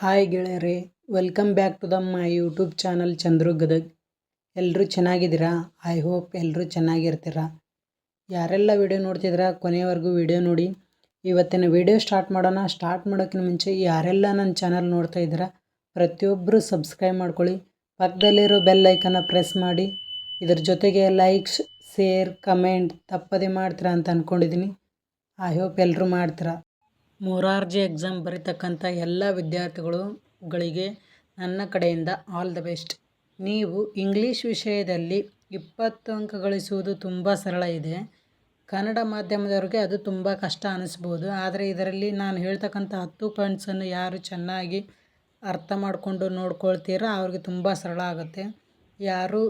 Hi ಗೆಳೆಯರೆ, welcome back to the my YouTube channel Chandru Gadag. ಎಲ್ಲರೂ ಚೆನ್ನಾಗಿದ್ದೀರಾ? I hope ಎಲ್ಲರೂ ಚೆನ್ನಾಗಿರ್ತೀರ. ಯಾರೆಲ್ಲ ವಿಡಿಯೋ ನೋಡ್ತಿದ್ರ ಕೊನೆಯವರೆಗೂ ವಿಡಿಯೋ ನೋಡಿ. ಇವತ್ತಿನ ವಿಡಿಯೋ ಸ್ಟಾರ್ಟ್ ಮಾಡೋಣ. ಸ್ಟಾರ್ಟ್ ಮಾಡೋಕ್ಕಿಂತ ಮುಂಚೆ ಯಾರೆಲ್ಲ ನನ್ನ ಚಾನಲ್ ನೋಡ್ತಾ ಇದ್ದೀರಾ ಪ್ರತಿಯೊಬ್ಬರು ಸಬ್ಸ್ಕ್ರೈಬ್ ಮಾಡ್ಕೊಳ್ಳಿ. ಪಕ್ಕದಲ್ಲಿರೋ ಬೆಲ್ ಐಕನ್ನ ಪ್ರೆಸ್ ಮಾಡಿ. ಇದ್ರ ಜೊತೆಗೆ ಲೈಕ್ಸ್, ಶೇರ್, ಕಮೆಂಟ್ ತಪ್ಪದೇ ಮಾಡ್ತೀರಾ ಅಂತ ಅಂದ್ಕೊಂಡಿದ್ದೀನಿ ಐ ಹೋಪ್ ಎಲ್ಲರೂ ಮಾಡ್ತೀರಾ. ಮೊರಾರ್ಜಿ ಎಕ್ಸಾಮ್ ಬರೀತಕ್ಕಂಥ ಎಲ್ಲ ವಿದ್ಯಾರ್ಥಿಗಳುಗಳಿಗೆ ನನ್ನ ಕಡೆಯಿಂದ ಆಲ್ ದ ಬೆಸ್ಟ್. ನೀವು ಇಂಗ್ಲೀಷ್ ವಿಷಯದಲ್ಲಿ ಇಪ್ಪತ್ತು ಅಂಕ ಗಳಿಸುವುದು ತುಂಬ ಸರಳ ಇದೆ. ಕನ್ನಡ ಮಾಧ್ಯಮದವ್ರಿಗೆ ಅದು ತುಂಬ ಕಷ್ಟ ಅನ್ನಿಸ್ಬೋದು ಆದರೆ ಇದರಲ್ಲಿ ನಾನು ಹೇಳ್ತಕ್ಕಂಥ ಹತ್ತು ಪಾಯಿಂಟ್ಸನ್ನು ಯಾರು ಚೆನ್ನಾಗಿ ಅರ್ಥ ಮಾಡಿಕೊಂಡು ನೋಡ್ಕೊಳ್ತೀರೋ ಅವ್ರಿಗೆ ತುಂಬ ಸರಳ ಆಗುತ್ತೆ. ಯಾರು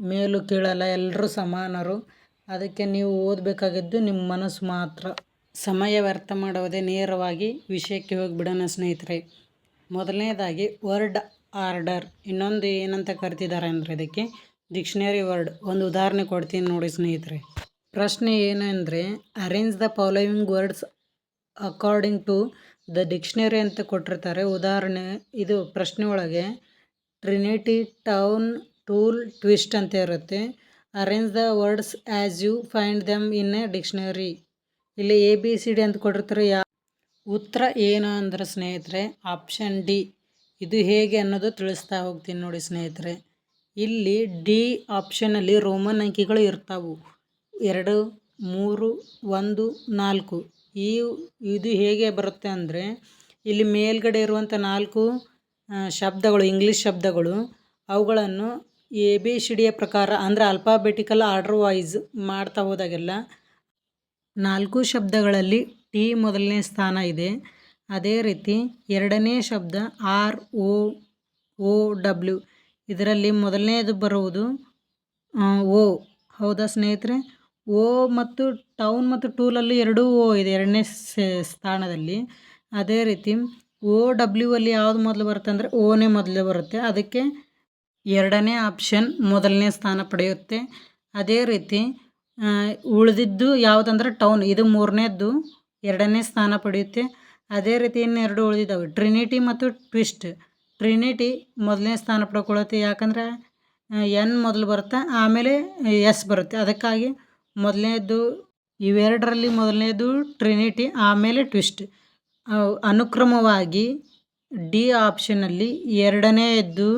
ಮೇಲು ಕೀಳಲ್ಲ, ಎಲ್ಲರೂ ಸಮಾನರು. ಅದಕ್ಕೆ ನೀವು ಓದಬೇಕಾಗಿದ್ದು ನಿಮ್ಮ ಮನಸ್ಸು ಮಾತ್ರ. ಸಮಯ ವ್ಯರ್ಥ ಮಾಡುವುದೇ ನೇರವಾಗಿ ವಿಷಯಕ್ಕೆ ಹೋಗಿಬಿಡೋಣ ಸ್ನೇಹಿತರೆ. ಮೊದಲನೇದಾಗಿ ವರ್ಡ್ ಆರ್ಡರ್. ಇನ್ನೊಂದು ಏನಂತ ಕರಿತಿದ್ದಾರೆ ಅಂದರೆ ಇದಕ್ಕೆ? Dictionary word. ಒಂದು ಉದಾಹರಣೆ ಕೊಡ್ತೀನಿ ನೋಡಿ ಸ್ನೇಹಿತರೆ. ಪ್ರಶ್ನೆ ಏನು ಅಂದರೆ arrange the following words according to the dictionary ಅಂತ ಕೊಟ್ಟಿರ್ತಾರೆ. ಉದಾಹರಣೆ, ಇದು ಪ್ರಶ್ನೆ ಒಳಗೆ ಟ್ರಿನಿಟಿ ಟೌನ್ ಟೂಲ್ ಟ್ವಿಸ್ಟ್ ಅಂತ ಇರುತ್ತೆ. Arrange the words as you find them in a dictionary ಇಲ್ಲಿ ಎ ಬಿ ಸಿ ಡಿ ಅಂತ ಕೊಟ್ಟಿರ್ತಾರೆ. ಯಾ ಉತ್ತರ ಏನು ಅಂದ್ರೆ ಸ್ನೇಹಿತರೆ ಆಪ್ಷನ್ ಡಿ ಇದು ಹೇಗೆ ಅನ್ನೋದು ತಿಳಿಸ್ತಾ ಹೋಗ್ತೀನಿ ನೋಡಿ ಸ್ನೇಹಿತರೆ. ಇಲ್ಲಿ ಡಿ ಆಪ್ಷನಲ್ಲಿ ರೋಮನ್ ಅಂಕಿಗಳು ಇರ್ತಾವು. ಎರಡು, ಮೂರು, ಒಂದು, ನಾಲ್ಕು. ಈ ಇದು ಹೇಗೆ ಬರುತ್ತೆ ಅಂದರೆ, ಇಲ್ಲಿ ಮೇಲ್ಗಡೆ ಇರುವಂಥ ನಾಲ್ಕು ಶಬ್ದಗಳು ಇಂಗ್ಲೀಷ್ ಶಬ್ದಗಳು, ಅವುಗಳನ್ನು ಎ ಬಿ ಸಿ ಡಿಯ ಪ್ರಕಾರ ಅಂದರೆ ಅಲ್ಫಾಬೆಟಿಕಲ್ ಆರ್ಡರ್ ವೈಸ್ ಮಾಡ್ತಾ ಹೋದಾಗೆಲ್ಲ ನಾಲ್ಕು ಶಬ್ದಗಳಲ್ಲಿ ಟಿ ಮೊದಲನೇ ಸ್ಥಾನ ಇದೆ. ಅದೇ ರೀತಿ ಎರಡನೇ ಶಬ್ದ ಆರ್, ಓ ಓ, ಡಬ್ಲ್ಯೂ. ಇದರಲ್ಲಿ ಮೊದಲನೇದು ಬರುವುದು ಓ. ಹೌದಾ ಸ್ನೇಹಿತರೆ? ಓ ಮತ್ತು ಟೌನ್ ಮತ್ತು ಟೂಲಲ್ಲಿ ಎರಡೂ ಓ ಇದೆ ಎರಡನೇ ಸ್ಥಾನದಲ್ಲಿ. ಅದೇ ರೀತಿ ಓ, ಡಬ್ಲ್ಯೂ ಅಲ್ಲಿ ಯಾವುದು ಮೊದಲು ಬರುತ್ತೆ ಅಂದರೆ ಓನೇ ಮೊದಲು ಬರುತ್ತೆ. ಅದಕ್ಕೆ ಎರಡನೇ ಆಪ್ಷನ್ ಮೊದಲನೇ ಸ್ಥಾನ ಪಡೆಯುತ್ತೆ. ಅದೇ ರೀತಿ ಉಳಿದಿದ್ದು ಯಾವುದಂದ್ರೆ ಟೌನ್ ಇದು ಮೂರನೇದ್ದು, ಎರಡನೇ ಸ್ಥಾನ ಪಡೆಯುತ್ತೆ. ಅದೇ ರೀತಿ ಇನ್ನೆರಡು ಉಳಿದಿದ್ದಾವೆ. ಟ್ರಿನಿಟಿ ಮತ್ತು ಟ್ವಿಸ್ಟ್ ಟ್ರಿನಿಟಿ ಮೊದಲನೇ ಸ್ಥಾನ ಪಡ್ಕೊಳ್ಳುತ್ತೆ ಯಾಕಂದರೆ ಎನ್ ಮೊದಲು ಬರುತ್ತೆ, ಆಮೇಲೆ ಎಸ್ ಬರುತ್ತೆ. ಅದಕ್ಕಾಗಿ ಮೊದಲನೇದ್ದು, ಇವೆರಡರಲ್ಲಿ ಮೊದಲನೇದು ಟ್ರಿನಿಟಿ ಆಮೇಲೆ ಟ್ವಿಸ್ಟ್ ಅನುಕ್ರಮವಾಗಿ ಡಿ ಆಪ್ಷನಲ್ಲಿ ಎರಡನೇದ್ದು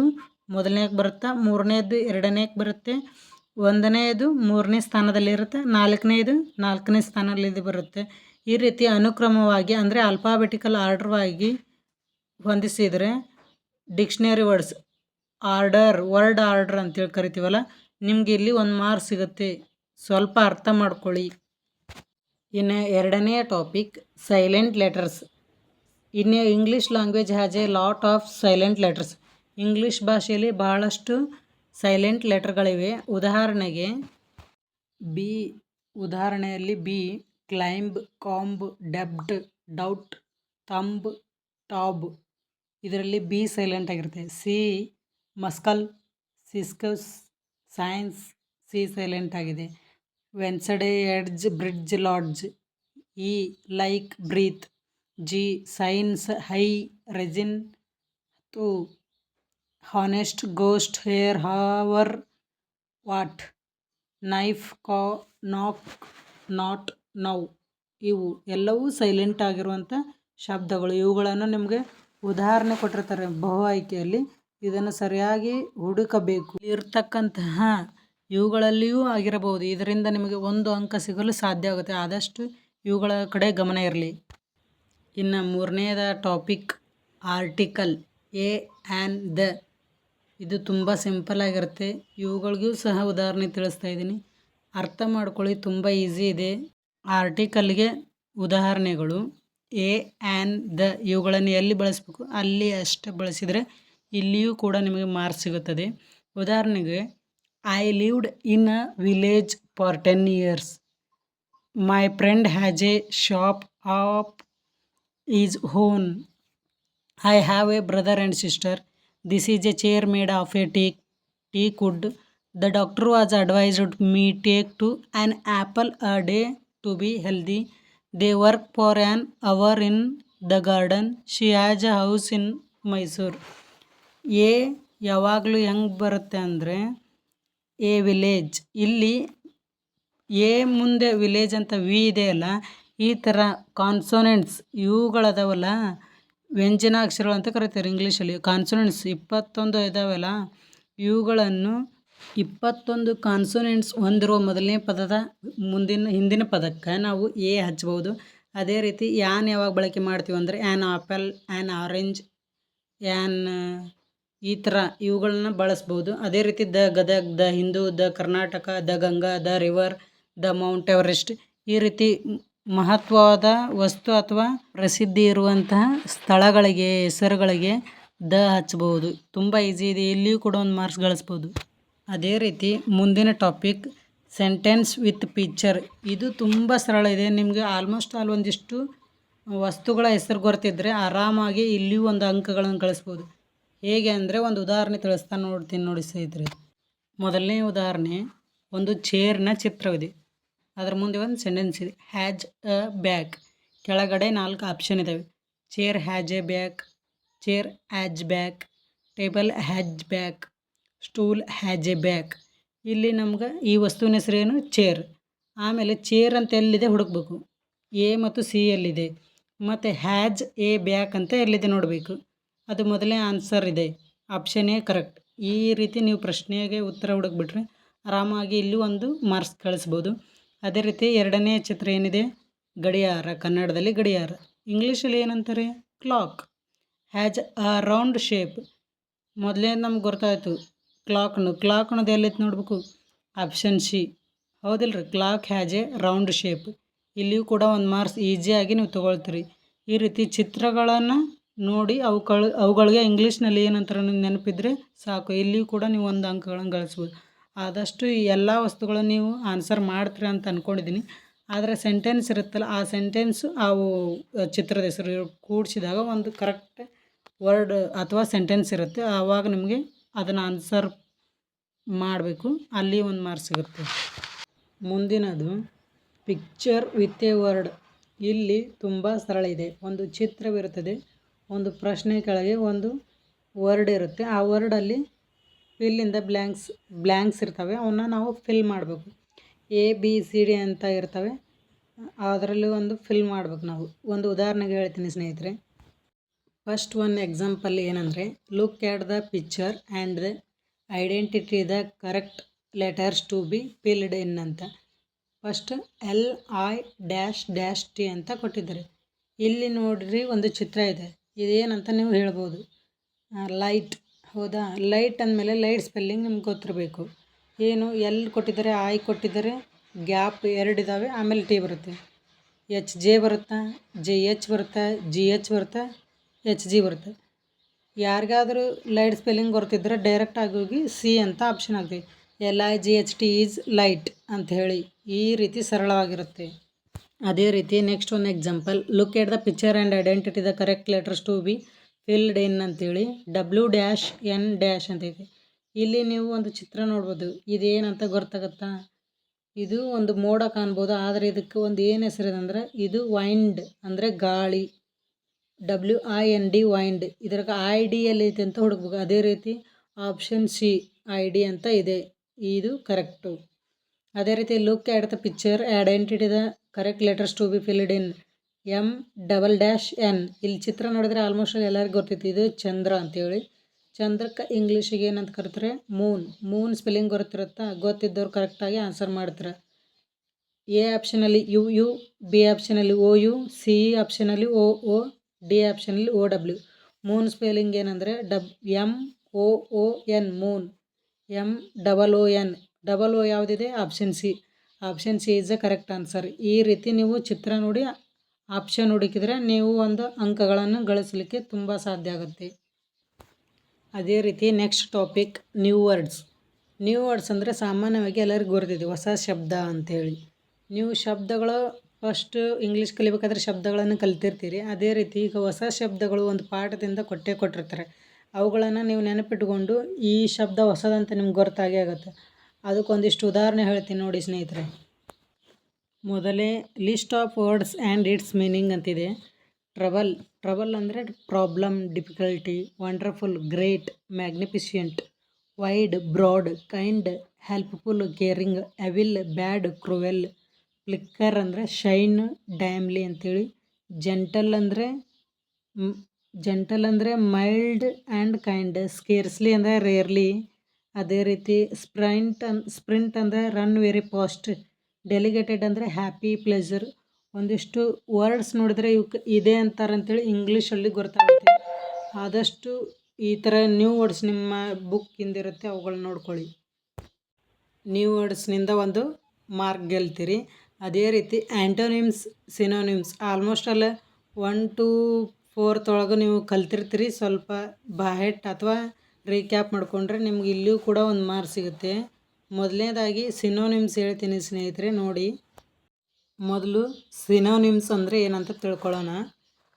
ಮೊದಲನೇಗೆ ಬರುತ್ತೆ, ಮೂರನೇದ್ದು ಎರಡನೇಗೆ ಬರುತ್ತೆ. ಒಂದನೇದು ಮೂರನೇ ಸ್ಥಾನದಲ್ಲಿರುತ್ತೆ ನಾಲ್ಕನೇದು ನಾಲ್ಕನೇ ಸ್ಥಾನದಲ್ಲಿ ಬರುತ್ತೆ. ಈ ರೀತಿ ಅನುಕ್ರಮವಾಗಿ, ಅಂದರೆ ಅಲ್ಫಾಬೆಟಿಕಲ್ ಆರ್ಡ್ರವಾಗಿ ಹೊಂದಿಸಿದರೆ dictionary words order word order ಅಂತೇಳಿ ಕರಿತೀವಲ್ಲ, ನಿಮಗೆ ಇಲ್ಲಿ ಒಂದು ಮಾರ್ಕ್ ಸಿಗುತ್ತೆ. ಸ್ವಲ್ಪ ಅರ್ಥ ಮಾಡ್ಕೊಳ್ಳಿ. ಇನ್ನು ಎರಡನೆಯ ಟಾಪಿಕ್ ಸೈಲೆಂಟ್ ಲೆಟರ್ಸ್ ಇನ್ನು English language has a lot of silent letters English ಭಾಷೆಯಲ್ಲಿ ಬಹಳಷ್ಟು ಸೈಲೆಂಟ್ ಲೆಟರ್ಗಳಿವೆ. ಉದಾಹರಣೆಗೆ, ಬಿ, ಉದಾಹರಣೆಯಲ್ಲಿ ಬಿ, ಕ್ಲೈಂಬ್, ಕಾಂಬ್, ಡೆಬ್ಡ್, ಡೌಟ್ ತಂಬ್ ಟಾಬ್. ಇದರಲ್ಲಿ ಬಿ ಸೈಲೆಂಟ್ ಆಗಿರುತ್ತೆ. C, muscle, scissors, science, C silent ಆಗಿದೆ. Wednesday, edge, bridge, lodge. E, like, breathe. G, signs, high, reign. To honest ghost hair hour what knife K knock knot now ಇವು ಎಲ್ಲವೂ silent ಆಗಿರುವಂಥ ಶಬ್ದಗಳು. ಇವುಗಳನ್ನು ನಿಮಗೆ ಉದಾಹರಣೆ ಕೊಟ್ಟಿರ್ತಾರೆ ಬಹು ಆಯ್ಕೆಯಲ್ಲಿ. ಇದನ್ನು ಸರಿಯಾಗಿ ಹುಡುಕಬೇಕು. ಇರ್ತಕ್ಕಂತಹ ಇವುಗಳಲ್ಲಿಯೂ ಆಗಿರಬಹುದು. ಇದರಿಂದ ನಿಮಗೆ ಒಂದು ಅಂಕ ಸಿಗಲು ಸಾಧ್ಯ ಆಗುತ್ತೆ. ಆದಷ್ಟು ಇವುಗಳ ಕಡೆ ಗಮನ ಇರಲಿ. ಇನ್ನು ಮೂರನೇದ topic article A and the ಇದು ತುಂಬ ಸಿಂಪಲ್ ಆಗಿರುತ್ತೆ. ಇವುಗಳಿಗೂ ಸಹ ಉದಾಹರಣೆ ತಿಳಿಸ್ತಾ ಇದ್ದೀನಿ. ಅರ್ಥ ಮಾಡ್ಕೊಳ್ಳಿ, ತುಂಬ ಈಸಿ ಇದೆ. ಆರ್ಟಿಕಲ್ಗೆ ಉದಾಹರಣೆಗಳು. ಎ ಆ್ಯನ್ ದ ಇವುಗಳನ್ನು ಎಲ್ಲಿ ಬಳಸಬೇಕು, ಅಲ್ಲಿ ಅಷ್ಟೇ ಬಳಸಿದರೆ ಇಲ್ಲಿಯೂ ಕೂಡ ನಿಮಗೆ ಮಾರ್ಕ್ಸ್ ಸಿಗುತ್ತದೆ. ಉದಾಹರಣೆಗೆ I lived in a village for ten years my friend has a shop of his own I have a brother and sister this is a chair made of a tea tea could the doctor was advised me take to an apple a day to be healthy they work for an hour in the garden she has a house in Mysuru a ಯಾವಾಗಲೂ ಹೆಂಗೆ ಬರುತ್ತೆ ಅಂದರೆ A village ಇಲ್ಲಿ a ಮುಂದೆ village ಅಂತ V ಇದೆಯಲ್ಲ ಈ ಥರ ಕಾನ್ಸೋನೆಂಟ್ಸ್ ಇವುಗಳದಾವಲ್ಲ? ವ್ಯಂಜನಾಕ್ಷರಗಳು ಅಂತ ಕರಿತಾರೆ ಇಂಗ್ಲೀಷಲ್ಲಿ. ಕಾನ್ಸೋನೆಂಟ್ಸ್ ಇಪ್ಪತ್ತೊಂದು ಇದಾವಲ್ಲ. ಇವುಗಳನ್ನು ಇಪ್ಪತ್ತೊಂದು ಕಾನ್ಸೋನೆಂಟ್ಸ್ ಹೊಂದಿರುವ ಮೊದಲನೇ ಪದದ ಮುಂದಿನ, ಹಿಂದಿನ ಪದಕ್ಕೆ ನಾವು ಎ ಹಚ್ಬೋದು ಅದೇ ರೀತಿ ಯಾನ್ ಯಾವಾಗ ಬಳಕೆ ಮಾಡ್ತೀವಿ ಅಂದರೆ an apple an orange an ಈ ಥರ ಇವುಗಳನ್ನ ಬಳಸ್ಬೋದು. ಅದೇ ರೀತಿ the Gadag the, Hindu, the Karnataka, the Ganga, the river, the Mount Everest ಈ ರೀತಿ ಮಹತ್ವವಾದ ವಸ್ತು ಅಥವಾ ಪ್ರಸಿದ್ಧಿ ಇರುವಂತಹ ಸ್ಥಳಗಳಿಗೆ, ಹೆಸರುಗಳಿಗೆ ದ ಹಚ್ಬೋದು ತುಂಬ ಈಸಿ ಇದೆ. ಇಲ್ಲಿಯೂ ಕೂಡ ಒಂದು ಮಾರ್ಕ್ಸ್ ಗಳಿಸ್ಬೋದು. ಅದೇ ರೀತಿ ಮುಂದಿನ ಟಾಪಿಕ್ ಸೆಂಟೆನ್ಸ್ ವಿತ್ ಪಿಕ್ಚರ್ ಇದು ತುಂಬ ಸರಳ ಇದೆ. ನಿಮಗೆ ಆಲ್ಮೋಸ್ಟ್ ಆಲ್ ಒಂದಿಷ್ಟು ವಸ್ತುಗಳ ಹೆಸರು ಗೊತ್ತಿದ್ದರೆ ಆರಾಮಾಗಿ ಇಲ್ಲಿಯೂ ಒಂದು ಅಂಕಗಳನ್ನು ಗಳಿಸ್ಬೋದು ಹೇಗೆ ಅಂದರೆ ಒಂದು ಉದಾಹರಣೆ ತಿಳಿಸ್ತಾ ನೋಡ್ತೀನಿ ನೋಡಿ ಸ್ನೇಹಿತರೆ. ಮೊದಲನೇ ಉದಾಹರಣೆ, ಒಂದು ಚೇರ್ನ ಚಿತ್ರವಿದೆ. ಅದರ ಮುಂದೆ ಒಂದು ಸೆಂಟೆನ್ಸ್ ಇದೆ. ಹ್ಯಾಜ್ ಅ ಬ್ಯಾಗ್ ಕೆಳಗಡೆ ನಾಲ್ಕು ಆಪ್ಷನ್ ಇದ್ದಾವೆ chair has a bag chair has bag table has bag stool has a bag ಇಲ್ಲಿ ನಮ್ಗೆ ಈ ವಸ್ತುವಿನ ಹೆಸರೇನು? ಚೇರ್ ಆಮೇಲೆ ಚೇರ್ ಅಂತ ಎಲ್ಲಿದೆ ಹುಡುಕ್ಬೇಕು? ಎ ಮತ್ತು ಸಿ ಎಲ್ಲಿದೆ? ಮತ್ತು ಹ್ಯಾಜ್ ಎ ಬ್ಯಾಕ್ ಅಂತ ಎಲ್ಲಿದೆ ನೋಡಬೇಕು? ಅದು ಮೊದಲೇ ಆನ್ಸರ್ ಇದೆ. ಆಪ್ಷನ್ ಎ ಕರೆಕ್ಟ್ ಈ ರೀತಿ ನೀವು ಪ್ರಶ್ನೆಗೆ ಉತ್ತರ ಹುಡುಕ್ಬಿಟ್ರೆ ಆರಾಮಾಗಿ ಇಲ್ಲಿ ಒಂದು ಮಾರ್ಕ್ಸ್ ಕಳಿಸ್ಬೋದು. ಅದೇ ರೀತಿ ಎರಡನೇ ಚಿತ್ರ ಏನಿದೆ? ಗಡಿಯಾರ, ಕನ್ನಡದಲ್ಲಿ ಗಡಿಯಾರ. ಇಂಗ್ಲೀಷಲ್ಲಿ ಏನಂತಾರೆ? Clock. Has a round shape. ಮೊದಲೇ ನಮ್ಗೆ ಗೊತ್ತಾಯಿತು, ಕ್ಲಾಕ್ನು. ಕ್ಲಾಕ್ ಅನ್ನೋದು ಎಲ್ಲೈತೆ ನೋಡಬೇಕು? Option C. ಹೌದಿಲ್ಲ clock has a round shape. ಇಲ್ಲಿಯೂ ಕೂಡ ಒಂದು ಮಾರ್ಕ್ಸ್ ಈಸಿಯಾಗಿ ನೀವು ತೊಗೊಳ್ತೀರಿ. ಈ ರೀತಿ ಚಿತ್ರಗಳನ್ನು ನೋಡಿ ಅವುಗಳು, ಅವುಗಳಿಗೆ ಇಂಗ್ಲೀಷ್ನಲ್ಲಿ ಏನಂತಾರೆ ನೆನಪಿದ್ರೆ ಸಾಕು. ಇಲ್ಲಿಯೂ ಕೂಡ ನೀವು ಒಂದು ಅಂಕಗಳನ್ನು ಗಳಿಸ್ಬೋದು. ಆದಷ್ಟು ಈ ಎಲ್ಲ ವಸ್ತುಗಳನ್ನು ನೀವು ಆನ್ಸರ್ ಮಾಡ್ತೀರ ಅಂತ ಅಂದ್ಕೊಂಡಿದ್ದೀನಿ ಆದರೆ ಸೆಂಟೆನ್ಸ್ ಇರುತ್ತಲ್ಲ, ಆ ಸೆಂಟೆನ್ಸು ಅವು ಚಿತ್ರದ ಹೆಸರು ಕೂಡಿಸಿದಾಗ ಒಂದು ಕರೆಕ್ಟ್ ವರ್ಡ್ ಅಥವಾ ಸೆಂಟೆನ್ಸ್ ಇರುತ್ತೆ. ಆವಾಗ ನಿಮಗೆ ಅದನ್ನು ಆನ್ಸರ್ ಮಾಡಬೇಕು. ಅಲ್ಲಿ ಒಂದು ಮಾರ್ಕ್ ಸಿಗುತ್ತೆ. ಮುಂದಿನದು ಪಿಕ್ಚರ್ ವಿತ್ ಎ ವರ್ಡ್ ಇಲ್ಲಿ ತುಂಬ ಸರಳ ಇದೆ. ಒಂದು ಚಿತ್ರವಿರುತ್ತದೆ, ಒಂದು ಪ್ರಶ್ನೆ ಕೆಳಗೆ ಒಂದು ವರ್ಡ್ ಇರುತ್ತೆ. ಆ ವರ್ಡಲ್ಲಿ ಫಿಲ್ಲಿಂದ ಬ್ಲ್ಯಾಂಕ್ಸ್ ಬ್ಲ್ಯಾಂಕ್ಸ್ ಇರ್ತವೆ. ಅವನ್ನ ನಾವು ಫಿಲ್ ಮಾಡಬೇಕು. ಎ ಬಿ ಸಿ ಡಿ ಅಂತ ಇರ್ತವೆ. ಅದರಲ್ಲಿ ಒಂದು ಫಿಲ್ ಮಾಡ್ಬೇಕು ನಾವು. ಒಂದು ಉದಾಹರಣೆಗೆ ಹೇಳ್ತೀನಿ ಸ್ನೇಹಿತರೆ. ಫಸ್ಟ್ ಒನ್ ಎಕ್ಸಾಂಪಲ್ ಏನಂದರೆ look at the picture and the identity the correct letters to be filled in ಅಂತ. First L I dash dash T ಅಂತ ಕೊಟ್ಟಿದ್ದಾರೆ. ಇಲ್ಲಿ ನೋಡ್ರಿ ಒಂದು ಚಿತ್ರ ಇದೆ. ಇದೇನಂತ ನೀವು ಹೇಳ್ಬೋದು. ಲೈಟ್ ಹೌದಾ? ಲೈಟ್ ಅಂದಮೇಲೆ ಲೈಟ್ ಸ್ಪೆಲ್ಲಿಂಗ್ ನಿಮ್ಗೆ ಗೊತ್ತಿರಬೇಕು. ಏನು, ಎಲ್ ಕೊಟ್ಟಿದ್ದಾರೆ, ಐ ಕೊಟ್ಟಿದ್ದಾರೆ, ಗ್ಯಾಪ್ ಎರಡಿದ್ದಾವೆ ಆಮೇಲೆ ಟಿ ಬರುತ್ತೆ. ಎಚ್, ಜೆ ಬರುತ್ತಾ? ಜೆ, ಎಚ್ ಬರುತ್ತಾ? ಜಿ, ಎಚ್ ಬರುತ್ತಾ? ಎಚ್, ಜಿ ಬರುತ್ತೆ. ಯಾರಿಗಾದರೂ ಲೈಟ್ ಸ್ಪೆಲ್ಲಿಂಗ್ ಗೊತ್ತಿದ್ದರೆ ಡೈರೆಕ್ಟಾಗಿ ಹೋಗಿ ಸಿ ಅಂತ ಆಪ್ಷನ್ ಆಗ್ತದೆ L, I, G, H, T is light ಅಂತ ಹೇಳಿ. ಈ ರೀತಿ ಸರಳವಾಗಿರುತ್ತೆ. ಅದೇ ರೀತಿ ನೆಕ್ಸ್ಟ್ ಒಂದು example. Look at the picture and identity the correct letters to be filled in ಅಂತೇಳಿ ಡಬ್ಲ್ಯೂ ಡ್ಯಾಶ್ ಎನ್ ಡ್ಯಾಶ್ ಅಂತ ಇದೆ ಇಲ್ಲಿ ನೀವು ಒಂದು ಚಿತ್ರ ನೋಡ್ಬೋದು. ಇದೇನಂತ ಗೊತ್ತಾಗತ್ತಾ? ಇದು ಒಂದು ಮೋಡ ಕಾಣ್ಬೋದು. ಆದರೆ ಇದಕ್ಕೆ ಒಂದು ಏನು ಹೆಸರಿದೆ ಅಂದ್ರೆ, ಇದು ವೈಂಡ್ ಅಂದರೆ ಗಾಳಿ. W I N D wind ಇದ್ರಾಗ ಐ ಡಿ ಎಲ್ಲಿ ಐತೆ ಅಂತ ಹುಡುಕ್ಬೇಕು. ಅದೇ ರೀತಿ ಆಪ್ಷನ್ ಸಿ ಐ ಡಿ ಅಂತ ಇದೆ. ಇದು ಕರೆಕ್ಟು ಅದೇ ರೀತಿ look at the picture identity the correct letters to be filled in M double dash N. ಇಲ್ಲಿ ಚಿತ್ರ ನೋಡಿದ್ರೆ ಆಲ್ಮೋಸ್ಟ್ ಎಲ್ಲರಿಗೂ ಗೊತ್ತೈತಿ, ಇದು ಚಂದ್ರ ಅಂತೇಳಿ. ಚಂದ್ರಕ್ಕೆ ಇಂಗ್ಲೀಷಿಗೆ ಏನಂತ ಕರೀತಾರೆ? ಮೂನ್ ಮೂನ್ ಸ್ಪೆಲ್ಲಿಂಗ್ ಗೊತ್ತಿರುತ್ತಾ ಗೊತ್ತಿದ್ದವ್ರು ಕರೆಕ್ಟಾಗಿ ಆನ್ಸರ್ ಮಾಡ್ತಾರೆ. ಎ ಆಪ್ಷನಲ್ಲಿ ಯು ಯು, ಬಿ ಆಪ್ಷನಲ್ಲಿ ಓ, ಯು, ಸಿ ಆಪ್ಷನಲ್ಲಿ ಓ ಓ, ಡಿ ಆಪ್ಷನಲ್ಲಿ ಓ, ಡಬ್ಲ್ಯೂ. ಮೂನ್ ಸ್ಪೆಲ್ಲಿಂಗ್ ಏನಂದರೆ dub M O O, N moon M double O, N. Double O ಯಾವುದಿದೆ? Option C. Option C is a correct answer ಈ ರೀತಿ ನೀವು ಚಿತ್ರ ನೋಡಿ option ಹುಡುಕಿದರೆ ನೀವು ಒಂದು ಅಂಕಗಳನ್ನು ಗಳಿಸಲಿಕ್ಕೆ ತುಂಬ ಸಾಧ್ಯ ಆಗುತ್ತೆ. ಅದೇ ರೀತಿ next topic new words new words ಅಂದರೆ ಸಾಮಾನ್ಯವಾಗಿ ಎಲ್ಲರಿಗೂ ಗೊತ್ತಿದೆ, ಹೊಸ ಶಬ್ದ ಅಂಥೇಳಿ. ನೀವು ಶಬ್ದಗಳು ಫಸ್ಟ್ ಇಂಗ್ಲೀಷ್ ಕಲಿಬೇಕಾದ್ರೆ ಶಬ್ದಗಳನ್ನು ಕಲ್ತಿರ್ತೀರಿ. ಅದೇ ರೀತಿ ಈಗ ಹೊಸ ಶಬ್ದಗಳು ಒಂದು ಪಾಠದಿಂದ ಕೊಟ್ಟೆ ಕೊಟ್ಟಿರ್ತಾರೆ. ಅವುಗಳನ್ನು ನೀವು ನೆನಪಿಟ್ಕೊಂಡು ಈ ಶಬ್ದ ಹೊಸದಂತ ನಿಮ್ಗೆ ಗೊತ್ತಾಗೇ ಆಗುತ್ತೆ. ಅದಕ್ಕೊಂದಿಷ್ಟು ಉದಾಹರಣೆ ಹೇಳ್ತೀನಿ ನೋಡಿ ಸ್ನೇಹಿತರೆ. ಮೊದಲೇ list of words and its meaning ಅಂತಿದೆ. ಟ್ರಬಲ್ ಟ್ರಬಲ್ ಅಂದರೆ problem difficulty wonderful great magnificent wide broad kind helpful caring evil bad cruel flicker ಅಂದರೆ ಶೈನ್ ಡ್ಯಾಮ್ಲಿ ಅಂತೇಳಿ. ಜೆಂಟಲ್ ಅಂದರೆ ಜೆಂಟಲ್ ಅಂದರೆ ಮೈಲ್ಡ್ ಆ್ಯಂಡ್ ಕೈಂಡ್ ಸ್ಕೇರ್ಸ್ಲಿ ಅಂದರೆ ರೇರ್ಲಿ ಅದೇ ರೀತಿ sprint ಅನ್ sprint ಅಂದರೆ ರನ್ ವೆರಿ ಫಾಸ್ಟ್ ಡೆಲಿಗೇಟೆಡ್ ಅಂದರೆ ಹ್ಯಾಪಿ ಪ್ಲೆಜರ್ ಒಂದಿಷ್ಟು ವರ್ಡ್ಸ್ ನೋಡಿದ್ರೆ ಇವಕ್ಕೆ ಇದೆ ಅಂತಾರೆ ಅಂತೇಳಿ ಇಂಗ್ಲೀಷಲ್ಲಿ ಗೊತ್ತಾಗುತ್ತೆ. ಆದಷ್ಟು ಈ ಥರ ನ್ಯೂ ವರ್ಡ್ಸ್ ನಿಮ್ಮ ಬುಕ್ ಹಿಂದಿರುತ್ತೆ ಅವುಗಳನ್ನ ನೋಡ್ಕೊಳ್ಳಿ. ನ್ಯೂ ವರ್ಡ್ಸ್ನಿಂದ ಒಂದು ಮಾರ್ಕ್ ಗೆಲ್ತೀರಿ. ಅದೇ ರೀತಿ ಆ್ಯಂಟೋನಿಮ್ಸ್ ಸಿನೋನಿಮ್ಸ್ ಆಲ್ಮೋಸ್ಟ್ ಅಲ್ಲ ಒನ್ ಟು ಫೋರ್ತ್ ಒಳಗೆ ನೀವು ಕಲ್ತಿರ್ತೀರಿ ಸ್ವಲ್ಪ ಬಾಹೆಟ್ ಅಥವಾ ರೀಕ್ಯಾಪ್ ಮಾಡಿಕೊಂಡ್ರೆ ನಿಮ್ಗೆ ಇಲ್ಲಿಯೂ ಕೂಡ ಒಂದು ಮಾರ್ಕ್ ಸಿಗುತ್ತೆ. ಮೊದಲನೇದಾಗಿ ಸಿನೋನಿಮ್ಸ್ ಹೇಳ್ತೀನಿ ಸ್ನೇಹಿತರೆ, ನೋಡಿ. ಮೊದಲು ಸಿನೋನಿಮ್ಸ್ ಅಂದರೆ ಏನಂತ ತಿಳ್ಕೊಳ್ಳೋಣ.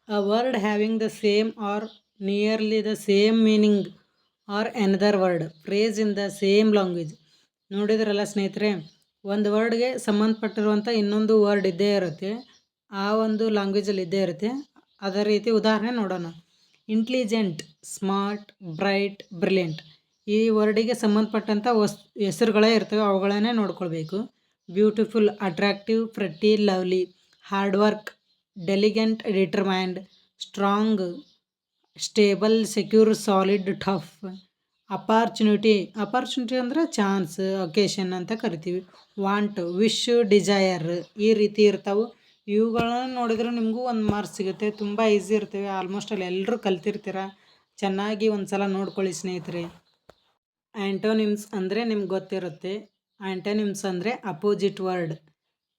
A word having the same or nearly the same meaning or another word phrase in the same language ನೋಡಿದ್ರಲ್ಲ ಸ್ನೇಹಿತರೆ, ಒಂದು ವರ್ಡ್ಗೆ ಸಂಬಂಧಪಟ್ಟಿರುವಂಥ ಇನ್ನೊಂದು ವರ್ಡ್ ಇದ್ದೇ ಇರುತ್ತೆ. ಆ ಒಂದು ಲ್ಯಾಂಗ್ವೇಜಲ್ಲಿ ಇದ್ದೇ ಇರುತ್ತೆ. ಅದೇ ರೀತಿ ಉದಾಹರಣೆ ನೋಡೋಣ. ಇಂಟೆಲಿಜೆಂಟ್ ಸ್ಮಾರ್ಟ್ ಬ್ರೈಟ್ ಬ್ರಿಲಿಯಂಟ್ ಈ ವರ್ಡಿಗೆ ಸಂಬಂಧಪಟ್ಟಂಥ ವಸ್, ಹೆಸರುಗಳೇ ಇರ್ತವೆ, ಅವುಗಳನ್ನೇ ನೋಡ್ಕೊಳ್ಬೇಕು. Beautiful, attractive, pretty, lovely, hard work, diligent determined strong, stable, secure, solid, tough, opportunity opportunity ಅಂದರೆ ಚಾನ್ಸ್, ಒಕೇಶನ್ ಅಂತ ಕರಿತೀವಿ. ವಾಂಟ್, ವಿಶ್, ಡಿಸೈರ್ ಈ ರೀತಿ ಇರ್ತಾವೆ. ಇವುಗಳನ್ನ ನೋಡಿದ್ರೆ ನಿಮಗೂ ಒಂದು ಮಾರ್ಕ್ಸ್ ಸಿಗುತ್ತೆ. ತುಂಬ ಈಸಿ ಇರ್ತವೆ. ಆಲ್ಮೋಸ್ಟ್ ಅಲ್ಲಿ ಎಲ್ಲರೂ ಕಲ್ತಿರ್ತೀರ? ಚೆನ್ನಾಗಿ ಒಂದು ಸಲ ನೋಡ್ಕೊಳ್ಳಿ ಸ್ನೇಹಿತರೆ. ಆ್ಯಂಟೋನಿಮ್ಸ್ ಅಂದರೆ ನಿಮ್ಗೆ ಗೊತ್ತಿರುತ್ತೆ. ಆ್ಯಂಟೋನಿಮ್ಸ್ ಅಂದರೆ ಅಪೋಸಿಟ್ ವರ್ಡ್.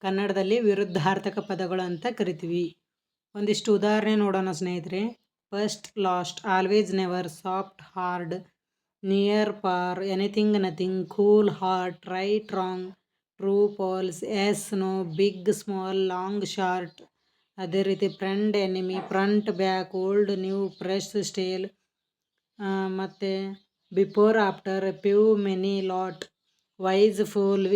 ಕನ್ನಡದಲ್ಲಿ ವಿರುದ್ಧಾರ್ಥಕ ಪದಗಳು ಅಂತ ಕರಿತೀವಿ. ಒಂದಿಷ್ಟು ಉದಾಹರಣೆ ನೋಡೋಣ ಸ್ನೇಹಿತರೆ. First, last, always never, soft, hard, near far anything, nothing, cool, hot, right, wrong, true false yes, no, big, small, long, short. ಅದೇ ರೀತಿ friend, enemy, front, back, old, new, fresh, stale. ಮತ್ತು before after few many lot wise full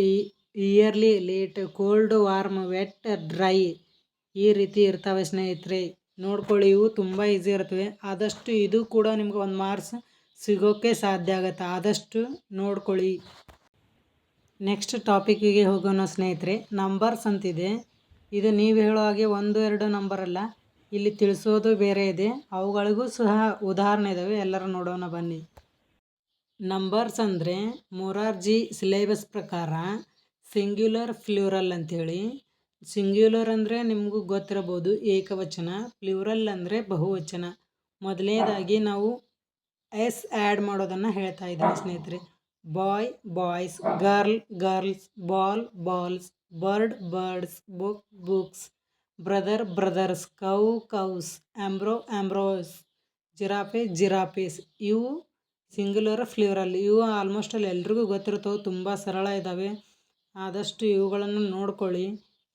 early late cold warm wet dry ಈ ರೀತಿ ಇರ್ತವೆ ಸ್ನೇಹಿತರೆ. ನೋಡ್ಕೊಳ್ಳಿ, ಇವು ತುಂಬ ಈಸಿ ಇರ್ತವೆ ಆದಷ್ಟು ಇದು ಕೂಡ ನಿಮ್ಗೆ ಒಂದು ಮಾರ್ಕ್ಸ್ ಸಿಗೋಕ್ಕೆ ಸಾಧ್ಯ ಆಗುತ್ತೆ. ಆದಷ್ಟು ನೋಡ್ಕೊಳ್ಳಿ. ನೆಕ್ಸ್ಟ್ ಟಾಪಿಕ್ಕಿಗೆ ಹೋಗೋಣ ಸ್ನೇಹಿತರೆ. ನಂಬರ್ಸ್ ಅಂತಿದೆ. ಇದು ನೀವು ಹೇಳೋ ಹಾಗೆ ಒಂದು, ಎರಡು ನಂಬರ್ ಅಲ್ಲ. ಇಲ್ಲಿ ತಿಳಿಸೋದು ಬೇರೆ ಇದೆ. ಅವುಗಳಿಗೂ ಸಹ ಉದಾಹರಣೆ ಇದ್ದಾವೆ ಎಲ್ಲರೂ ನೋಡೋಣ ಬನ್ನಿ. ನಂಬರ್ಸ್ ಅಂದರೆ ಮೊರಾರ್ಜಿ ಸಿಲೇಬಸ್ ಪ್ರಕಾರ ಸಿಂಗ್ಯುಲರ್, ಫ್ಲೂರಲ್ ಅಂಥೇಳಿ ಸಿಂಗ್ಯುಲರ್ ಅಂದರೆ ನಿಮಗೂ ಗೊತ್ತಿರಬಹುದು ಏಕವಚನ, ಫ್ಲೂರಲ್ ಅಂದರೆ ಬಹುವಚನ. ಮೊದಲನೇದಾಗಿ ನಾವು ಎಸ್ ಆ್ಯಡ್ ಮಾಡೋದನ್ನು ಹೇಳ್ತಾ ಇದ್ದೀನಿ ಸ್ನೇಹಿತರೆ. Boy, boys, girl, girls, ball, balls, bird, birds, book, books, brother, brothers, cow, cows umbrella umbrellas giraffe, giraffes, ಇವು ಸಿಂಗ್ಯುಲರ್ ಫ್ಲೇವರಲ್ಲಿ ಇವು ಆಲ್ಮೋಸ್ಟ್ ಅಲ್ಲಿ ಎಲ್ರಿಗೂ ಗೊತ್ತಿರ್ತವೆ ತುಂಬ ಸರಳ ಇದ್ದಾವೆ ಆದಷ್ಟು ಇವುಗಳನ್ನು ನೋಡ್ಕೊಳ್ಳಿ.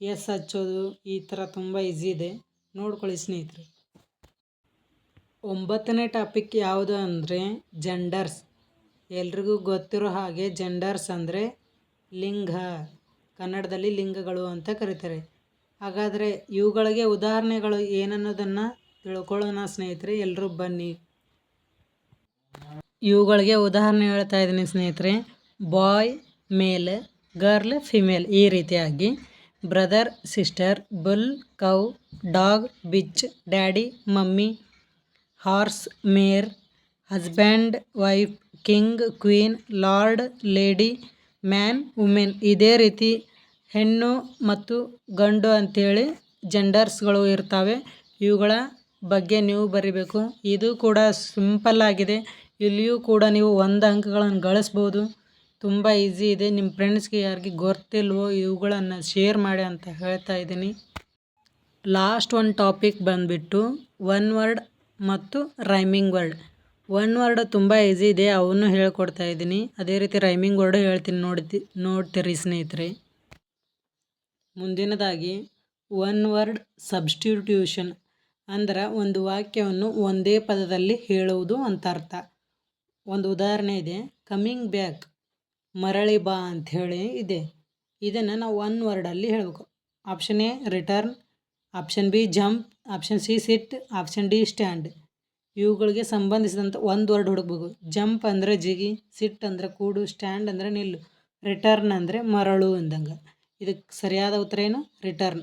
ಎಸ್ ಹಚ್ಚೋದು ಈ ಥರ ತುಂಬ ಈಸಿ ಇದೆ. ನೋಡ್ಕೊಳ್ಳಿ ಸ್ನೇಹಿತರೆ. ಒಂಬತ್ತನೇ ಟಾಪಿಕ್ ಯಾವುದು ಅಂದರೆ ಜೆಂಡರ್ಸ್ ಎಲ್ರಿಗೂ ಗೊತ್ತಿರೋ ಹಾಗೆ ಜೆಂಡರ್ಸ್ ಅಂದರೆ ಲಿಂಗ. ಕನ್ನಡದಲ್ಲಿ ಲಿಂಗಗಳು ಅಂತ ಕರೀತಾರೆ. ಹಾಗಾದರೆ ಇವುಗಳಿಗೆ ಉದಾಹರಣೆಗಳು ಏನನ್ನೋದನ್ನು ತಿಳ್ಕೊಳ್ಳೋಣ ಸ್ನೇಹಿತರೆ. ಎಲ್ಲರೂ ಬನ್ನಿ. ಇವುಗಳಿಗೆ ಉದಾಹರಣೆ ಹೇಳ್ತಾ ಇದ್ದೀನಿ ಸ್ನೇಹಿತರೆ. ಬಾಯ್, ಮೇಲ್, ಗರ್ಲ್, ಫಿಮೇಲ್ ಈ ರೀತಿಯಾಗಿ. Brother, sister, bull, cow, dog, bitch, daddy, mummy, horse, mare husband wife, king, queen, lord, lady, man, women ಇದೇ ರೀತಿ ಹೆಣ್ಣು ಮತ್ತು ಗಂಡು ಅಂಥೇಳಿ ಜೆಂಡರ್ಸ್ಗಳು ಇರ್ತವೆ. ಇವುಗಳ ಬಗ್ಗೆ ನೀವು ಬರಿಬೇಕು. ಇದು ಕೂಡ ಸಿಂಪಲ್ ಆಗಿದೆ. ಇಲ್ಲಿಯೂ ಕೂಡ ನೀವು ಒಂದು ಅಂಕಗಳನ್ನು ಗಳಿಸ್ಬೋದು. ತುಂಬ ಈಸಿ ಇದೆ. ನಿಮ್ಮ ಫ್ರೆಂಡ್ಸ್ಗೆ ಯಾರಿಗೆ ಗೊತ್ತಿಲ್ವೋ ಇವುಗಳನ್ನು ಶೇರ್ ಮಾಡಿ ಅಂತ ಹೇಳ್ತಾ ಇದ್ದೀನಿ. ಲಾಸ್ಟ್ ಒಂದು ಟಾಪಿಕ್ ಬಂದುಬಿಟ್ಟು ಒನ್ ವರ್ಡ್ ಮತ್ತು ರೈಮಿಂಗ್ ವರ್ಡ್ ಒನ್ ವರ್ಡ್ ತುಂಬ ಈಸಿ ಇದೆ. ಅವನ್ನು ಹೇಳ್ಕೊಡ್ತಾ ಇದ್ದೀನಿ. ಅದೇ ರೀತಿ ರೈಮಿಂಗ್ ವರ್ಡು ಹೇಳ್ತೀನಿ ನೋಡ್ತಿ, ನೋಡ್ತೀರಿ ಸ್ನೇಹಿತರೆ. ಮುಂದಿನದಾಗಿ ಒನ್ ವರ್ಡ್ ಸಬ್ಸ್ಟಿಟ್ಯೂಷನ್ ಅಂದ್ರೆ ಒಂದು ವಾಕ್ಯವನ್ನು ಒಂದೇ ಪದದಲ್ಲಿ ಹೇಳುವುದು ಅಂತ ಅರ್ಥ. ಒಂದು ಉದಾಹರಣೆ ಇದೆ. ಕಮ್ಮಿಂಗ್ ಬ್ಯಾಕ್ ಮರಳಿ ಬಾ ಅಂಥೇಳಿ ಇದೆ. ಇದನ್ನು ನಾವು ಒನ್ ವರ್ಡಲ್ಲಿ ಹೇಳಬೇಕು. Option A return option B jump option C sit option D stand ಇವುಗಳಿಗೆ ಸಂಬಂಧಿಸಿದಂಥ ಒಂದು ವರ್ಡ್ ಹುಡುಕ್ಬೇಕು. ಜಂಪ್ ಅಂದರೆ ಜಿಗಿ ಸಿಟ್ ಅಂದರೆ ಕೂಡು ಸ್ಟ್ಯಾಂಡ್ ಅಂದರೆ ನಿಲ್ಲು. ರಿಟರ್ನ್ ಅಂದರೆ ಮರಳು ಅಂದಂಗೆ. ಇದಕ್ಕೆ ಸರಿಯಾದ ಉತ್ತರ ಏನು? ರಿಟರ್ನ್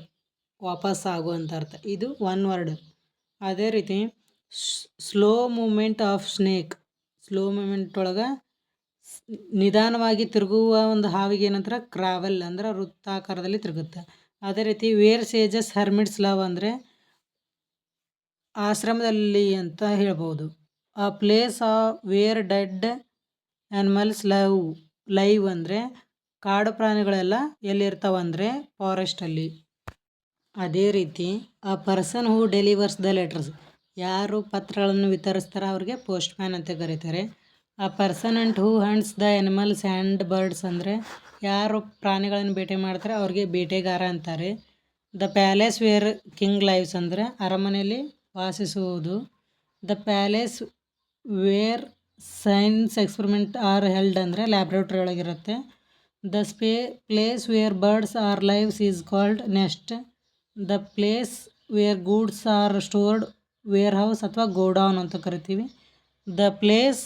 ವಾಪಸ್ ಆಗುವಂಥ ಅಂತ ಅರ್ಥ. ಇದು ಒನ್ ವರ್ಡ್ ಅದೇ ರೀತಿ slow moment of snake slow moment ಒಳಗೆ ನಿಧಾನವಾಗಿ ತಿರುಗುವ ಒಂದು ಹಾವಿಗೆ ಏನಂತಾರೆ ಕ್ರಾವೆಲ್ ಅಂದ್ರೆ ವೃತ್ತಾಕಾರದಲ್ಲಿ ತಿರುಗುತ್ತೆ. ಅದೇ ರೀತಿ ವೇರ್ ಸೇಜಸ್ ಹರ್ಮಿಟ್ಸ್ ಲವ್ ಅಂದರೆ ಆಶ್ರಮದಲ್ಲಿ ಅಂತ ಹೇಳ್ಬೋದು. A place of where dead animals love live ಅಂದರೆ ಕಾಡು ಪ್ರಾಣಿಗಳೆಲ್ಲ ಎಲ್ಲಿರ್ತಾವಂದರೆ ಫಾರೆಸ್ಟಲ್ಲಿ ಅದೇ ರೀತಿ a person who delivers the letters ಯಾರು ಪತ್ರಗಳನ್ನು ವಿತರಿಸ್ತಾರೋ ಅವ್ರಿಗೆ ಪೋಸ್ಟ್ ಮ್ಯಾನ್ ಅಂತ ಕರೀತಾರೆ. A person and who hunts the animals and birds ಅಂದರೆ ಯಾರು ಪ್ರಾಣಿಗಳನ್ನು ಬೇಟೆ ಮಾಡ್ತಾರೆ ಅವ್ರಿಗೆ ಬೇಟೆಗಾರ ಅಂತಾರೆ. The palace where king lives ಅಂದರೆ ಅರಮನೆಯಲ್ಲಿ ವಾಸಿಸುವುದು. The palace where science experiment are held ಅಂದರೆ laboratory ಒಳಗಿರುತ್ತೆ. The spa place where birds are lives is called nest the place where goods are stored warehouse ಅಥವಾ ಗೋಡೌನ್ ಅಂತ ಕರಿತೀವಿ. The place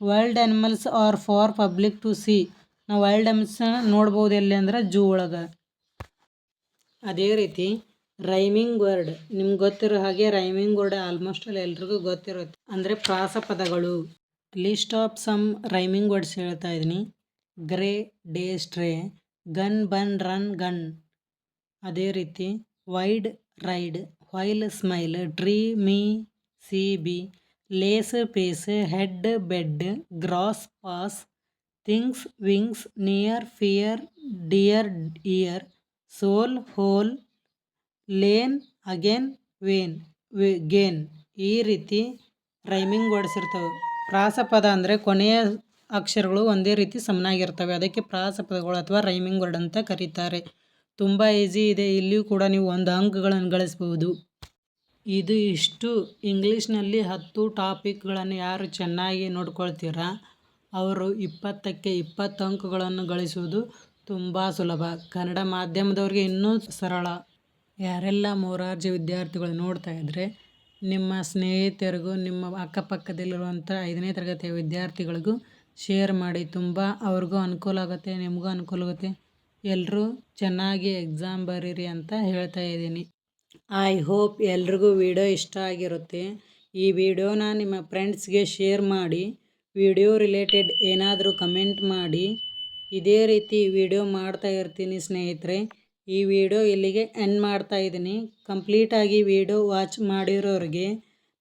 wild animals are for public to see ನಾವು ವೈಲ್ಡ್ ಆ್ಯನಿಮಲ್ಸ್ನ ನೋಡ್ಬೋದು ಎಲ್ಲಿ ಅಂದ್ರೆ ಜೂ ಒಳಗೆ. ಅದೇ ರೀತಿ ರೈಮಿಂಗ್ ವರ್ಡ್ ನಿಮ್ಗೆ ಗೊತ್ತಿರೋ ಹಾಗೆ ರೈಮಿಂಗ್ ವರ್ಡ್ ಆಲ್ಮೋಸ್ಟ್ ಅಲ್ಲಿ ಎಲ್ರಿಗೂ ಗೊತ್ತಿರುತ್ತೆ. ಅಂದರೆ ಪ್ರಾಸ ಪದಗಳು. List of some rhyming words ಹೇಳ್ತಾ ಇದ್ದೀನಿ. Grey day stray gun bun run gun ಅದೇ ರೀತಿ wide ride while smile tree me, see, bee, lace, pace, head, bed, grass, pass, things, wings, near, fear, dear, ear, soul, hole, lane, again, vain gain ಈ ರೀತಿ rhyming words ಇರ್ತವೆ ಪ್ರಾಸಪದ ಅಂದರೆ ಕೊನೆಯ ಅಕ್ಷರಗಳು ಒಂದೇ ರೀತಿ ಸಮನಾಗಿರ್ತವೆ. ಅದಕ್ಕೆ ಪ್ರಾಸಪದಗಳು ಅಥವಾ ರೈಮಿಂಗ್ ವರ್ಡ್ ಅಂತ ಕರೀತಾರೆ. ತುಂಬ ಈಸಿ ಇದೆ. ಇಲ್ಲಿಯೂ ಕೂಡ ನೀವು ಒಂದು ಅಂಕಗಳನ್ನು ಗಳಿಸ್ಬೋದು ಇದು ಇಷ್ಟು ಇಂಗ್ಲೀಷ್ನಲ್ಲಿ ಹತ್ತು ಟಾಪಿಕ್ಗಳನ್ನು ಯಾರು ಚೆನ್ನಾಗಿ ನೋಡ್ಕೊಳ್ತೀರಾ? ಅವರು ಇಪ್ಪತ್ತಕ್ಕೆ ಇಪ್ಪತ್ತು ಅಂಕಗಳನ್ನು ಗಳಿಸುವುದು ತುಂಬ ಸುಲಭ. ಕನ್ನಡ ಮಾಧ್ಯಮದವ್ರಿಗೆ ಇನ್ನೂ ಸರಳ. ಯಾರೆಲ್ಲ ಮೊರಾರ್ಜಿ ವಿದ್ಯಾರ್ಥಿಗಳು ನೋಡ್ತಾ ಇದ್ದರೆ ನಿಮ್ಮ ಸ್ನೇಹಿತರಿಗೂ, ನಿಮ್ಮ ಅಕ್ಕಪಕ್ಕದಲ್ಲಿರುವಂಥ ಐದನೇ ತರಗತಿಯ ವಿದ್ಯಾರ್ಥಿಗಳಿಗೂ ಶೇರ್ ಮಾಡಿ. ತುಂಬ ಅವ್ರಿಗೂ ಅನುಕೂಲ ಆಗುತ್ತೆ, ನಿಮಗೂ ಅನುಕೂಲ ಆಗುತ್ತೆ. ಎಲ್ಲರೂ ಚೆನ್ನಾಗಿ ಎಕ್ಸಾಮ್ ಬರೀರಿ ಅಂತ ಹೇಳ್ತಾ ಇದ್ದೀನಿ. ಐ ಹೋಪ್ ಎಲ್ರಿಗೂ ವಿಡಿಯೋ ಇಷ್ಟ ಆಗಿರುತ್ತೆ. ಈ ವಿಡಿಯೋನ ನಿಮ್ಮ ಫ್ರೆಂಡ್ಸ್ಗೆ ಶೇರ್ ಮಾಡಿ, ವಿಡಿಯೋ ರಿಲೇಟೆಡ್ ಏನಾದರೂ ಕಮೆಂಟ್ ಮಾಡಿ. ಇದೇ ರೀತಿ ವಿಡಿಯೋ ಮಾಡ್ತಾ ಇರ್ತೀನಿ ಸ್ನೇಹಿತರೆ. ಈ ವಿಡಿಯೋ ಇಲ್ಲಿಗೆ ಎಂಡ್ ಮಾಡ್ತಾ ಇದ್ದೀನಿ. ಕಂಪ್ಲೀಟಾಗಿ ವಿಡಿಯೋ ವಾಚ್ ಮಾಡಿರೋರಿಗೆ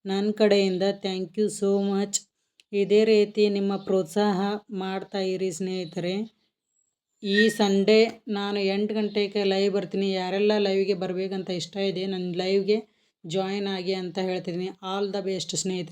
ನನ್ನ ಕಡೆಯಿಂದ ಥ್ಯಾಂಕ್ ಯು ಸೋ ಮಚ್ ಇದೇ ರೀತಿ ನಿಮ್ಮ ಪ್ರೋತ್ಸಾಹ ಮಾಡ್ತಾ ಇರಿ ಸ್ನೇಹಿತರೆ. ಈ ಸಂಡೇ ನಾನು ಎಂಟು ಗಂಟೆಗೆ ಲೈವ್ ಬರ್ತೀನಿ. ಯಾರೆಲ್ಲ ಲೈವ್ಗೆ ಬರಬೇಕಂತ ಇಷ್ಟ ಇದೆ, ನನ್ನ ಲೈವ್ಗೆ ಜಾಯಿನ್ ಆಗಿ ಅಂತ ಹೇಳ್ತಿದ್ದೀನಿ. ಆಲ್ ದ ಬೆಸ್ಟ್ ಸ್ನೇಹಿತರೆ.